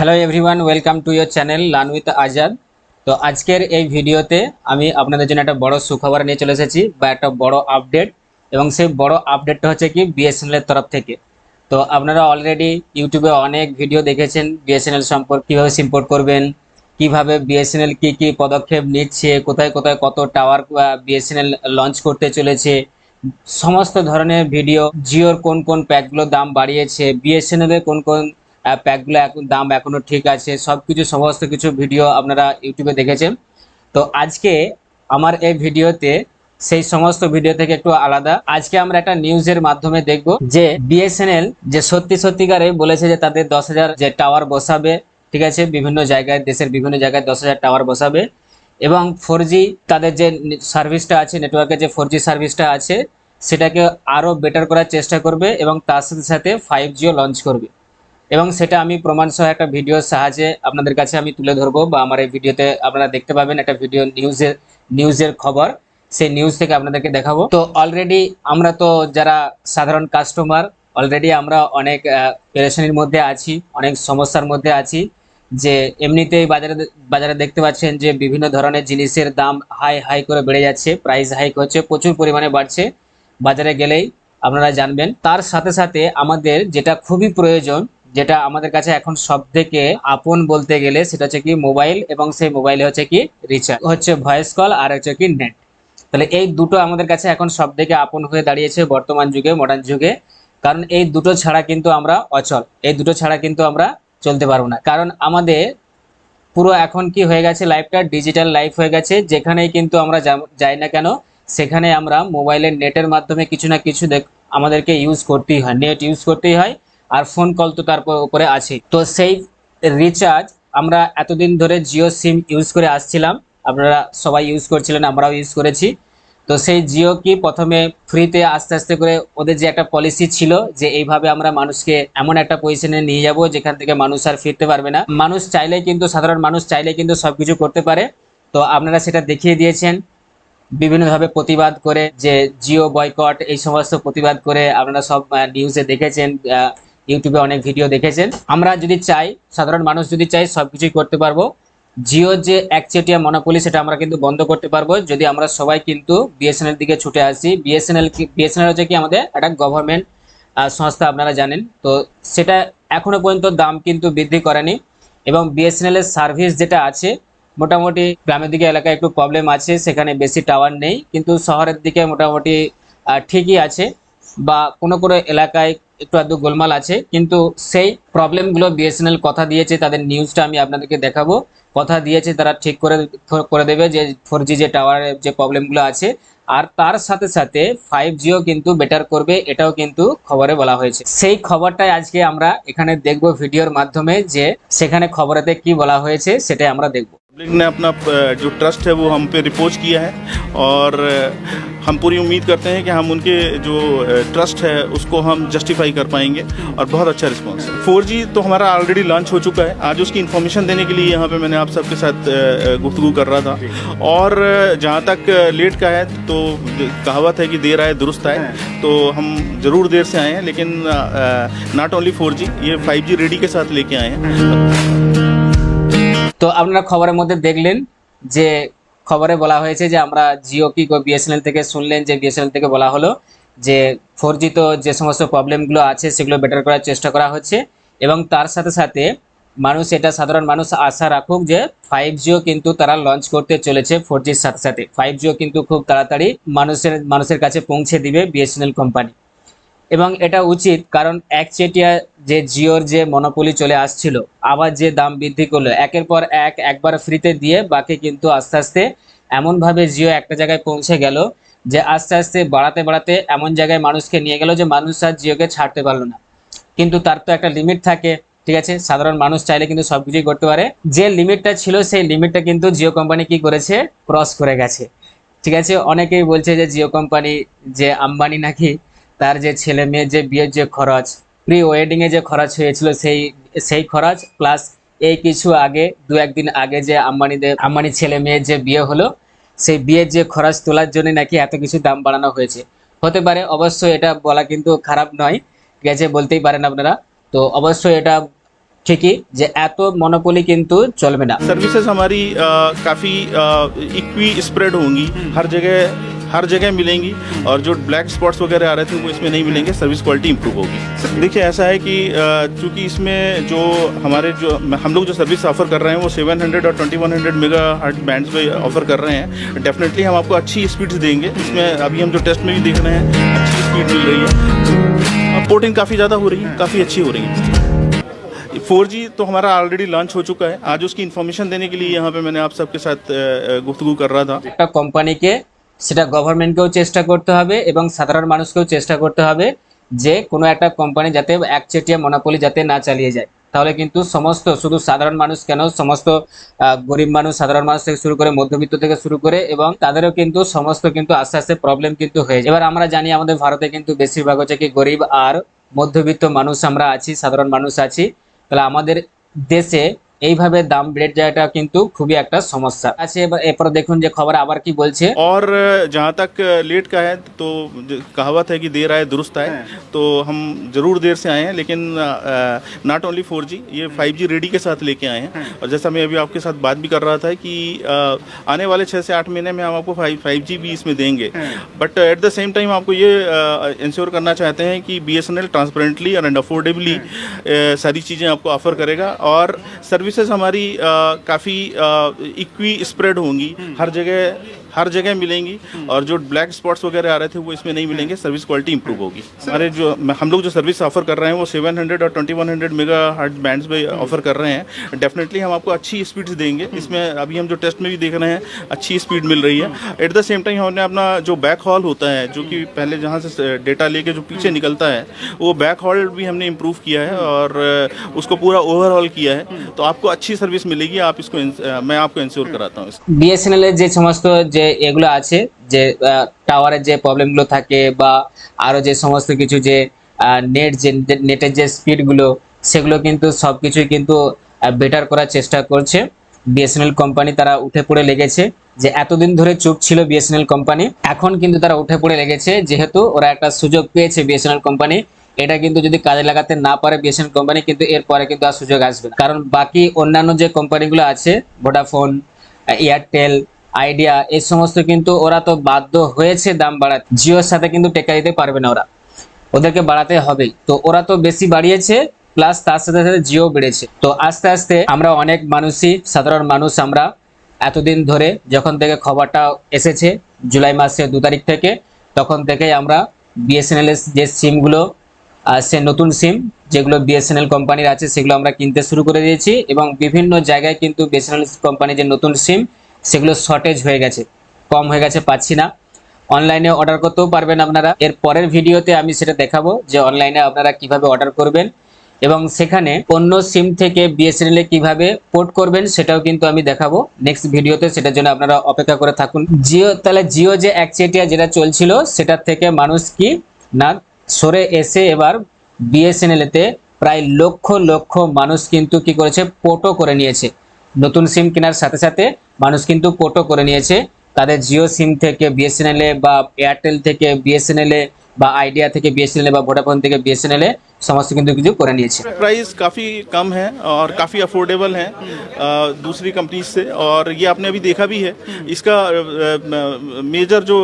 Hello everyone welcome to your channel learn with Azad তো আজকের এই ভিডিওতে আমি আপনাদের জন্য একটা বড় সুখবর নিয়ে চলে এসেছি বা একটা বড় আপডেট এবং সেই বড় আপডেটটা হচ্ছে কি বিএসএনএল এর তরফ থেকে। তো আপনারা অলরেডি ইউটিউবে অনেক ভিডিও দেখেছেন বিএসএনএল সম্পর্কে, কীভাবে সিম্পোর্ট করবেন, কীভাবে বিএসএনএল কি কি পদক্ষেপ নিচ্ছে, কোথায় কোথায় কত টাওয়ার বিএসএনএল লঞ্চ করতে চলেছে। সমস্ত ধরনের ভিডিও জিওর কোন কোন প্যাকগুলোর দাম বাড়িয়েছে বিএসএনএল এর কোন কোন প্যাকগুলো এখন দাম এখনও ঠিক আছে সব কিছু সমস্ত কিছু ভিডিও আপনারা ইউটিউবে দেখেছেন। তো আজকে আমার এই ভিডিওতে, সেই সমস্ত ভিডিও থেকে একটু আলাদা। আজকে আমরা একটা নিউজের মাধ্যমে দেখব যে বিএসএনএল যে সত্যি সত্যিকারে বলেছে যে তাদের দশ হাজার যে টাওয়ার বসাবে, ঠিক আছে, বিভিন্ন জায়গায়, দেশের বিভিন্ন জায়গায় দশ হাজার টাওয়ার বসাবে এবং ফোর তাদের যে সার্ভিসটা আছে নেটওয়ার্কের যে ফোর সার্ভিসটা আছে, সেটাকে আরও বেটার করার চেষ্টা করবে এবং তার সাথে সাথে ফাইভ জিও লঞ্চ করবে। এবং সেটা আমি প্রমাণ সহ একটা ভিডিওর সাহায্যে আপনাদের কাছে আমি তুলে ধরবো বা আমার এই ভিডিওতে আপনারা দেখতে পাবেন একটা ভিডিও নিউজের নিউজের খবর। সেই নিউজ থেকে আপনাদেরকে দেখাবো। তো অলরেডি আমরা তো যারা সাধারণ কাস্টমার অলরেডি আমরা অনেক পেরেশানির মধ্যে আছি, অনেক সমস্যার মধ্যে আছি যে এমনিতেই বাজারে বাজারে দেখতে পাচ্ছেন যে বিভিন্ন ধরনের জিনিসের দাম হাই হাই করে বেড়ে যাচ্ছে প্রাইস হাইক হচ্ছে প্রচুর পরিমাণে বাড়ছে বাজারে গেলেই আপনারা জানবেন। তার সাথে সাথে আমাদের যেটা খুবই প্রয়োজন যেটা আমাদের কাছে এখন সব থেকে আপন বলতে গেলে সেটা হচ্ছে কি মোবাইল এবং সেই মোবাইলে হচ্ছে কি রিচার্জ হচ্ছে ভয়েস কল আর হচ্ছে কি নেট তাহলে এই দুটো আমাদের কাছে এখন সব থেকে আপন হয়ে দাঁড়িয়েছে বর্তমান যুগে মডার্ন যুগে। কারণ এই দুটো ছাড়া কিন্তু আমরা অচল, এই দুটো ছাড়া কিন্তু আমরা চলতে পারব না। কারণ আমাদের পুরো এখন কি হয়ে গেছে লাইফটা ডিজিটাল লাইফ হয়ে গেছে, যেখানেই কিন্তু আমরা যাই না কেন, সেখানে আমরা মোবাইলের নেটের মাধ্যমে কিছু না কিছু দেখ, আমাদেরকে ইউজ করতেই হয় নেট ইউজ করতেই হয়। আর ফোন কল তো তার উপরে আছে তো সেই রিচার্জ আমরা এতদিন ধরে জিও সিম ইউজ করে আসছিলাম। আপনারা সবাই ইউজ করছিলেন, আমরাও ইউজ করেছি। তো সেই জিও কি প্রথমে ফ্রিতে আস্তে আস্তে করে ওদের যে একটা পলিসি ছিল যে এইভাবে আমরা মানুষকে এমন একটা পজিশনে নিয়ে যাব যেখান থেকে মানুষ আর ফিরতে পারবে না। মানুষ চাইলে কিন্তু, সাধারণ মানুষ চাইলে কিন্তু সব কিছু করতে পারে। তো আপনারা সেটা দেখিয়ে দিয়েছেন। বিভিন্নভাবে প্রতিবাদ করে যে জিও বয়কট এই সমস্ত প্রতিবাদ করে আপনারা সব নিউজে দেখেছেন। ইউটিউবে অনেক ভিডিও দেখেছেন। আমরা যদি চাই, সাধারণ মানুষ যদি চাই, সবকিছুই করতে পারব। জিও যে একচেটিয়া মনোপলি সেটা আমরা কিন্তু বন্ধ করতে পারব। যদি আমরা সবাই কিন্তু বিএসএনএল দিকে ছুটে আসি বিএসএনএল বিএসএনএল হচ্ছে কি আমাদের একটা গভর্নমেন্ট সংস্থা, আপনারা জানেন। তো সেটা এখনও পর্যন্ত দাম কিন্তু বৃদ্ধি করেনি এবং বিএসএনএল এর সার্ভিস যেটা আছে, মোটামুটি গ্রামের দিকে, এলাকায় একটু প্রবলেম আছে, সেখানে বেশি টাওয়ার নেই। কিন্তু শহরের দিকে মোটামুটি ঠিকই আছে বা কোনো কোনো এলাকায় একটু আধটু গোলমাল আছে, কিন্তু সেই প্রবলেমগুলো বিএসএনএল কথা দিয়েছে, তাদের নিউজটা আমি আপনাদেরকে দেখাবো। কথা দিয়েছে, তারা ঠিক করে করে দেবে যে ফোর যে টাওয়ারের যে প্রবলেমগুলো আছে। আর তার সাথে সাথে ফাইভ জিও কিন্তু বেটার করবে, এটাও কিন্তু খবরে বলা হয়েছে। সেই খবরটাই আজকে আমরা এখানে দেখব ভিডিওর মাধ্যমে, যে সেখানে খবরেতে কি বলা হয়েছে, সেটাই আমরা দেখব। पब्लिक ने अपना जो ट्रस्ट है वो हम पे रिपोज किया है और हम पूरी उम्मीद करते हैं कि हम उनके जो ट्रस्ट है उसको हम जस्टिफाई कर पाएँगे और बहुत अच्छा रिस्पॉन्स है। फोर तो हमारा ऑलरेडी लॉन्च हो चुका है। आज उसकी इन्फॉर्मेशन देने के लिए यहाँ पे मैंने आप सबके साथ गुफ्तु कर रहा था। और जहाँ तक लेट का है तो कहावत है कि देर आए, दुरुस्त आए। तो हम ज़रूर देर से आए हैं, लेकिन नॉट ओनली फोर ये फाइव रेडी के साथ लेके आए हैं। তো আপনারা খবরের মধ্যে দেখলেন যে খবরে বলা হয়েছে যে আমরা জিও কি বিএসএনএল থেকে শুনলেন, যে বিএসএনএল থেকে বলা হলো যে ফোর জি তো যে সমস্ত প্রবলেমগুলো আছে সেগুলো বেটার করার চেষ্টা করা হচ্ছে এবং তার সাথে সাথে মানুষ এটা সাধারণ মানুষ আশা রাখুক যে ফাইভ জিও কিন্তু তারা লঞ্চ করতে চলেছে ফোর জির সাথে সাথে। ফাইভ জিও কিন্তু খুব তাড়াতাড়ি মানুষের মানুষের কাছে পৌঁছে দিবে বিএসএনএল কোম্পানি এবং এটা উচিত কারণ একচেটিয়া যে জিওর যে মনোপলি চলে আসছিল, আবার যে দাম বৃদ্ধি করল, একের পর এক একবার ফ্রিতে দিয়ে বাকি কিন্তু আস্তে আস্তে এমনভাবে জিও একটা জায়গায় পৌঁছে গেল যে আস্তে আস্তে বাড়াতে বাড়াতে এমন জায়গায় মানুষকে নিয়ে গেল যে মানুষ আর জিওকে ছাড়তে পারল না। কিন্তু তার তো একটা লিমিট থাকে, ঠিক আছে? সাধারণ মানুষ চাইলে কিন্তু সব কিছুই করতে পারে। যে লিমিটটা ছিল সেই লিমিটটা কিন্তু জিও কোম্পানি কি করেছে? ক্রস করে গেছে। ঠিক আছে? অনেকেই বলছে যে জিও কোম্পানি যে আম্বানি নাকি তার যে ছেলে মেয়ে যে বিয়ের যে খরচ প্রি ওয়েডিংয়ে যে খরচ হয়েছিল সেই সেই খরচ প্লাস এই কিছু আগে দু একদিন আগে যে আম্বানিদের আম্বানি ছেলে মেয়ের যে বিয়ে হলো সেই বিয়ের যে খরচ তোলার জন্য নাকি এত কিছু দাম বাড়ানো হয়েছে। হতে পারে অবশ্যই এটা বলা কিন্তু খারাপ নয় গেছে বলতেই পারেন আপনারা। তো অবশ্যই এটা ঠিকই যে এত মনোপলি কিন্তু চলবে না। সার্ভিসেস আমারি কাফি ইকুই স্প্রেড হোঙ্গি হর জায়গায় हर जगह मिलेंगी और जो ब्लैक स्पॉट्स वगैरह आ रहे थे, वो इसमें नहीं मिलेंगे सर्विस क्वालिटी इंप्रूव होगी। देखिए, ऐसा है कि चूँकि इसमें जो हमारे जो, हम लोग जो सर्विस ऑफ़र कर रहे हैं, वो 700 और 2100 मेगा हार्ट बैंड ऑफ़र कर रहे हैं। डेफिनेटली हम आपको अच्छी स्पीड्स देंगे। इसमें अभी हम जो टेस्ट में भी देख रहे हैं, अच्छी स्पीड मिल रही है। पोर्टिंग काफ़ी ज़्यादा हो रही है, काफ़ी अच्छी हो रही है। 4G तो हमारा ऑलरेडी लॉन्च हो चुका है। आज उसकी इन्फॉर्मेशन देने के लिए यहाँ पे मैंने आप सबके साथ गुफ्तु कर रहा था। कंपनी के সেটা গভর্নমেন্টকেও চেষ্টা করতে হবে এবং সাধারণ মানুষকেও চেষ্টা করতে হবে যে কোনো একটা কোম্পানি যাতে একচেটিয়া মনোপলি যাতে না চালিয়ে যায়। তাহলে কিন্তু সমস্ত, শুধু সাধারণ মানুষ কেন? সমস্ত গরিব মানুষ, সাধারণ মানুষ থেকে শুরু করে মধ্যবিত্ত থেকে শুরু করে এবং তাদেরও কিন্তু সমস্ত কিন্তু আস্তে আস্তে প্রবলেম কিন্তু হয়ে যায়। এবার আমরা জানি আমাদের ভারতে কিন্তু বেশিরভাগ হচ্ছে কি গরিব আর মধ্যবিত্ত মানুষ আমরা আছি, সাধারণ মানুষ আছি। তাহলে আমাদের দেশে এইভাবে দাম বেড়ে যাওয়াটা কিন্তু খুবই একটা সমস্যা আছে এবার এরপর দেখুন যে খবর আবার কি বলছে और जहाँ तक लेट का है तो ज- कहावत है कि देर आए दुरुस्त आए तो हम ज़रूर देर से आए हैं लेकिन नॉट ओनली फोर जी ये फाइव जी रेडी के साथ लेके आए हैं और जैसा मैं अभी आपके साथ बात भी कर रहा था कि अ, आने वाले छः से आठ महीने में हम आपको फाइव फाइव जी भी इसमें देंगे but at the same time आपको ये इंश्योर करना चाहते हैं कि B S N L transparently and affordably सारी चीज़ें आपको ऑफर करेगा और सर्विसेज़ हमारी काफ़ी इक्वी स्प्रेड होंगी। हर जगह हर जगह मिलेंगी और जो ब्लैक स्पॉट्स वगैरह आ रहे थे वो इसमें नहीं मिलेंगे सर्विस क्वालिटी इंप्रूव होगी हमारे जो हम लोग जो सर्विस ऑफर कर रहे हैं वो 700 और 2100 मेगा हर्ट बैंड्स पे ऑफर कर रहे हैं डेफिनेटली हम आपको अच्छी स्पीड्स देंगे इसमें अभी हम जो टेस्ट में भी देख रहे हैं अच्छी स्पीड मिल रही है एट द सेम टाइम हमने अपना जो बैक हॉल होता है जो कि पहले जहाँ से डेटा लेके जो पीछे निकलता है वो बैक हॉल भी हमने इम्प्रूव किया है और अ, उसको पूरा ओवरऑल किया है तो आपको अच्छी सर्विस मिलेगी आप इसको ins- अ, मैं आपको इंश्योर कराता हूँ इसको বিএসএনএল এর যে সমস্ত যে এগুলো আছে, যে টাওয়ারের যে প্রবলেমগুলো থাকে বা আরও যে সমস্ত কিছু যে নেট যে নেটের যে স্পিডগুলো সেগুলো কিন্তু সব কিছুই কিন্তু বেটার করার চেষ্টা করছে। বিএসএনএল কোম্পানি তারা উঠে পড়ে লেগেছে যে, এতদিন ধরে চুপ ছিল বিএসএনএল কোম্পানি এখন কিন্তু তারা উঠে পড়ে লেগেছে যেহেতু ওরা একটা সুযোগ পেয়েছে বিএসএনএল কোম্পানি এটা কিন্তু যদি কাজে লাগাতে না পারে বিএসএনএল কোম্পানি কিন্তু এরপরে কিন্তু আর সুযোগ আসবে। কারণ বাকি অন্যান্য যে কোম্পানিগুলো আছে ভোডাফোন এয়ারটেল আইডিয়া এই সমস্ত কিন্তু ওরা তো বাধ্য হয়েছে দাম বাড়াতে। জিওর সাথে কিন্তু টেক্কা দিতে পারবে না ওরা। ওদেরকে বাড়াতে হবে। তো ওরা তো বেশি বাড়িয়েছে প্লাস তার সাথে সাথে জিও বেড়েছে। তো আস্তে আস্তে আমরা অনেক মানুষই, সাধারণ মানুষ আমরা, এতদিন ধরে যখন থেকে খবরটা এসেছে, জুলাই মাসের দু তারিখ থেকে, তখন থেকেই আমরা বিএসএনএল এর যে সিমগুলো সে নতুন সিম যেগুলো বিএসএনএল কোম্পানির আছে, সেগুলো আমরা কিনতে শুরু করে দিয়েছি। এবং বিভিন্ন জায়গায় কিন্তু বিএসএনএল কোম্পানির যে নতুন সিম সেগুলো শর্টেজ হয়ে গেছে। কম হয়ে গেছে, পাচ্ছি না। অনলাইনে অর্ডার করতেও পারবেন আপনারা। এর পরের ভিডিওতে আমি সেটা দেখাবো যে অনলাইনে আপনারা কীভাবে অর্ডার করবেন এবং সেখানে অন্য সিম থেকে বিএসএনএল এ কীভাবে পোর্ট করবেন সেটাও কিন্তু আমি দেখাবো। নেক্সট ভিডিওতে সেটার জন্য আপনারা অপেক্ষা করে থাকুন। জিও, তাহলে জিও যে একচেটিয়া যেটা চলছিল সেটার থেকে মানুষ কি না সরে এসে এবার বিএসএনএল তে প্রায় লক্ষ লক্ষ মানুষ কিন্তু কি করেছে পোর্টও করে নিয়েছে। নতুন সিম কেনার সাথে সাথে মানুষ কিন্তু পোর্টও করে নিয়েছে। তাদের জিও সিম থেকে বিএসএনএল এ বা এয়ারটেল থেকে বিএসএনএল এ বা আইডিয়া থেকে বিএসএনএল বা ভোডাফোন থেকে বিএসএনএল এ সমস্ত কিন্তু কিছু করে নিয়েছে प्राइस काफ़ी कम है और काफ़ी अफोर्डेबल है अ, दूसरी कंपनी से और ये आपने अभी देखा भी है इसका मेजर जो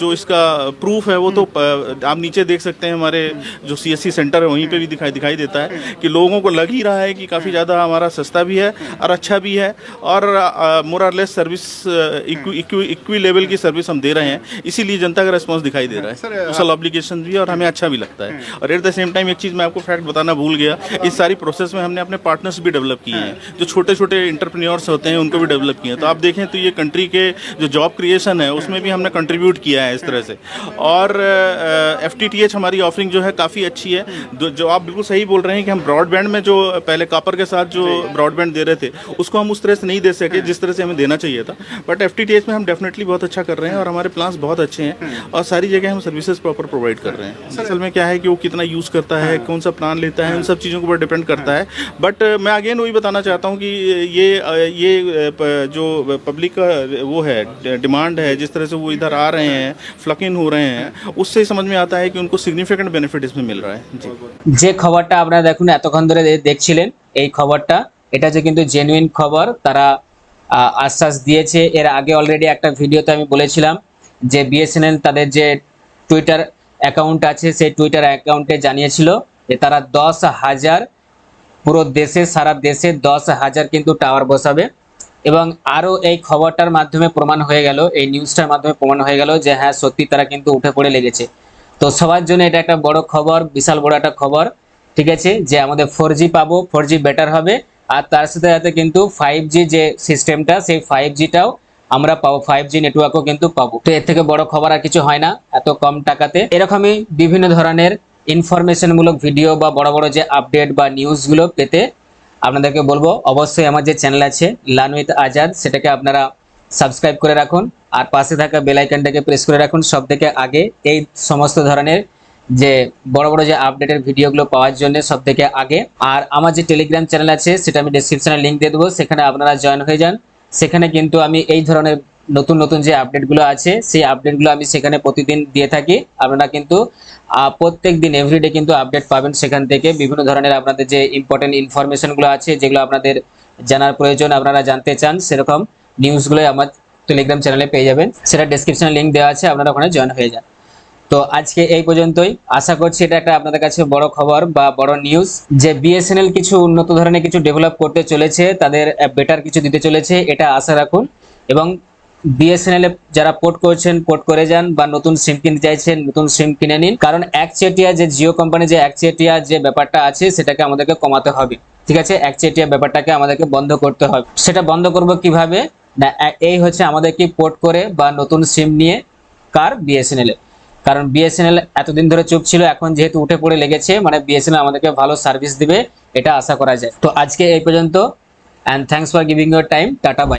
जो इसका प्रूफ है वो तो अ, आप नीचे देख सकते हैं हमारे जो सीएससी सेंटर है वहीं पे भी दिखाई दिखाई देता है कि लोगों को लग ही रहा है कि काफ़ी ज़्यादा हमारा सस्ता भी है और अच्छा भी है और मोर आर लेस सर्विस इक्वी लेवल की सर्विस हम दे रहे हैं इसीलिए जनता का रिस्पॉन्स दिखाई दे रहा है सोशल ऑब्लिगेशन भी और हमें अच्छा भी लगता है और एट द सेम टाइम एक चीज़ मैं आपको फैक्ट बताना भूल गया। इस सारी प्रोसेस में हमने अपने पार्टनर्स भी डेवलप किए हैं। जो छोटे छोटे इंटरप्रेन्योर्स होते हैं उनको भी डेवलप किए हैं। तो आप देखें तो ये कंट्री के जो जॉब क्रिएशन है उसमें भी हमने कंट्रीब्यूट किया है इस तरह से। और एफटीटीएच हमारी ऑफरिंग जो है काफ़ी अच्छी है। जो आप बिल्कुल सही बोल रहे हैं कि हम ब्रॉडबैंड में जो पहले कापर के साथ जो ब्रॉडबैंड दे रहे थे उसको हम उस तरह से नहीं दे सके जिस तरह से हमें देना चाहिए था। बट एफ़ में हम डेफिनेटली बहुत अच्छा कर रहे हैं और हमारे प्लान्स बहुत अच्छे हैं। और सारी जगह हम सर्विसेज़ प्रॉपर प्रोवाइड कर रहे हैं। असल में क्या है कि वो कितना यूज़ करता है कौन सा प्लान लेता है उन सब चीज़ों के ऊपर डिपेंड करता है बट मैं अगेन वही बताना चाहता हूँ कि ये ये प- जो पब्लिक का वो है डिमांड है जिस तरह से वो इधर आ रहे हैं फ्लक इन हो रहे हैं उससे समझ में आता है कि उनको सिग्निफिकेंट बेनिफिट इसमें मिल रहा है जी যে খবরটা আপনারা দেখুন এতক্ষণ ধরে দে- দেখছিলেন এই খবরটা এটা যে কিন্তু জেনুইন খবর তারা আহ, আশ্বাস দিয়েছে এর আগে অলরেডি একটা ভিডিওতে আমি বলেছিলাম যে বিএসএনএল তাদের যে টুইটার অ্যাকাউন্ট আছে সেই টুইটার অ্যাকাউন্টে জানিয়েছিল যে তারা দশ হাজার পুরো দেশে, সারা দেশে দশ হাজার কিন্তু টাওয়ার বসাবে। এবং আরও এই খবরটার মাধ্যমে প্রমাণ হয়ে গেল, এই নিউজটার মাধ্যমে প্রমাণ হয়ে গেল যে হ্যাঁ সত্যি তারা কিন্তু উঠে পড়ে লেগেছে। তো সবার জন্য এটা একটা বড় খবর, বিশাল বড় একটা খবর, ঠিক আছে? যে আমাদের ফোর জি পাবো ফোর জি বেটার হবে। আর তার সাথে সাথে কিন্তু ফাইভ জি যে সিস্টেমটা সেই ফাইভ জিটাও আমরা পাবো ফাইভ জি নেটওয়ার্কও কিন্তু পাবো। তো এর থেকে বড় খবর আর কিছু হয় না, এত কম টাকাতে। এরকমই বিভিন্ন ধরনের ইনফরমেশন মূলক ভিডিও বা বড় বড় যে আপডেট বা নিউজগুলো পেতে আপনাদেরকে বলব, অবশ্যই আমার যে চ্যানেল আছে লান উইথ আজাদ সেটাকে আপনারা সাবস্ক্রাইব করে রাখুন। আর পাশে থাকা বেল আইকনটাকে প্রেস করে রাখুন, সব থেকে আগে এই সমস্ত ধরনের যে বড় বড় যে আপডেটের ভিডিওগুলো পাওয়ার জন্য সব থেকে আগে। আর আমার যে টেলিগ্রাম চ্যানেল আছে, সেটা আমি ডেসক্রিপশনে লিঙ্ক দিয়ে দেবো, সেখানে আপনারা জয়েন হয়ে যান। সেখানে কিন্তু আমি এই ধরনের নতুন নতুন যে আপডেটগুলো আছে, সেই আপডেটগুলো আমি সেখানে প্রতিদিন দিয়ে থাকি। আপনারা কিন্তু প্রত্যেক দিন এভরিডে কিন্তু আপডেট পাবেন সেখান থেকে। বিভিন্ন ধরনের আপনাদের যে ইম্পর্টেন্ট ইনফরমেশনগুলো আছে, যেগুলো আপনাদের জানার প্রয়োজন, আপনারা জানতে চান, সেরকম নিউজগুলোই আমার টেলিগ্রাম চ্যানেলে পেয়ে যাবেন। সেটা ডেসক্রিপশনে লিঙ্ক দেওয়া আছে, আপনারা ওখানে জয়েন হয়ে যান। তো আজকে এই পর্যন্তই। আশা করছি এটা একটা আপনাদের কাছে বড় খবর বা বড় নিউজ যে বিএসএনএল কিছু উন্নত ধরনের কিছু ডেভেলপ করতে চলেছে, তাদের বেটার কিছু দিতে চলেছে, এটা আশা রাখুন। এবং বিএসএনএল এ যারা পোর্ট করছেন পোর্ট করে যান বা নতুন সিম কিনতে চাইছেন, নতুন সিম কিনে নিন। কারণ একচেটিয়া যে জিও কোম্পানি যে একচেটিয়া যে ব্যাপারটা আছে, সেটাকে আমাদেরকে কমাতে হবে। ঠিক আছে? একচেটিয়া ব্যাপারটাকে আমাদেরকে বন্ধ করতে হবে। সেটা বন্ধ করব কীভাবে? না এই হচ্ছে আমাদেরকে পোর্ট করে বা নতুন সিম নিয়ে কার বিএসএনএল এ। কারণ বিএসএনএল এতদিন ধরে চুপ ছিল, এখন যেহেতু উঠে পড়ে লেগেছে মানে বিএসএনএল আমাদেরকে ভালো সার্ভিস দিবে, এটা আশা করা যায়। তো আজকে এই পর্যন্ত and thanks for giving your time tata bye